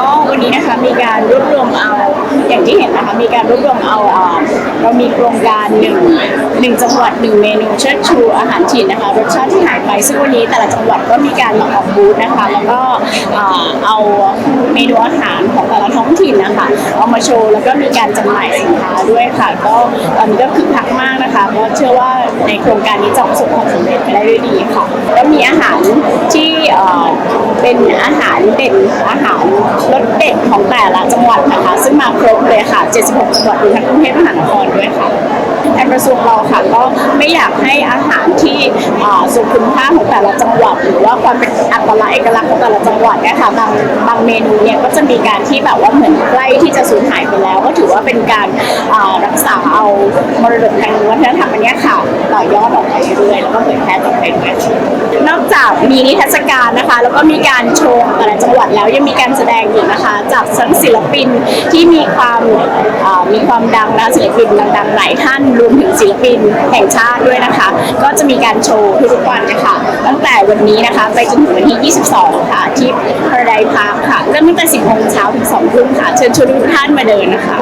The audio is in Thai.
ก็วันนี้นะคะมีการรวบรวมเอา อย่างที่เห็นนะคะมีการรวบรวมเอาเรามีโครงการหนึ่งหนึ่งจังหวัดหนึ่งเมนูเชิดชูอาหารถิ่นนะคะรสชาติที่หายไปซึ่งวันนี้แต่ละจังหวัดก็มีการมาออกบูธนะคะ แล้วก็เอาเมนูอาหารของแต่ละท้องถิ่นนะคะเอามาโชว์แล้วก็มีการจำหน่ายสินค้าด้วยค่ะ ก็ตอนนี้ก็คึกคักมากนะคะก็เชื่อว่าในโครงการนี้จะประสบความสำเร็จไปได้ด้วยดีค่ะแล้วมีอาหารารเด่นอาหารรสเด็ดของแต่ละจังหวัดนะคะ ซึ่งมาครบเลยค่ะ 76 จังหวัดรวมทั้งกรุงเทพมหานครด้วยค่ะทางกระทรวงเราค่ะก็ไม่อยากให้อาหารที่สุคุณค่าของแต่ละจังหวัด หรือว่าความเป็นอัตลักษณ์เอกลักษณ์ของแต่ละจังหวัดเนี่ยค่ะบางบางเมนูเนี่ยก็จะมีการที่แบบว่าเหมือนใกล้ที่จะสูญหายไปแล้ว ก็ถือว่าเป็นการรักษาเอามรดกทางวัฒนธรรมอันนี้ค่ะต่อยอดออกไปเรื่อยแล้วก็เผยแพร่ต่อไปด้วยนอก จากมีนิทรรศการนะคะ แล้วก็มีการโชว์แต่ละจังหวัดแล้วยังมีการแสดงอีกนะคะ จากทั้งศิลปินที่มีความมีความดังนะศิลปินดังๆหลายท่านรวมถึงศิลปินแห่งชาติด้วยนะคะ ก็จะมีการโชว์ทุกวันนะคะตั้งแต่วันนี้นะคะไปจนถึงวันที่ 22 ค่ะ ที่ Paradise Park ค่ะเริ่มตั้งแต่ 10โมงเช้าถึง2ทุ่มค่ะ เชิญชวนทุกท่านมาเดินนะคะ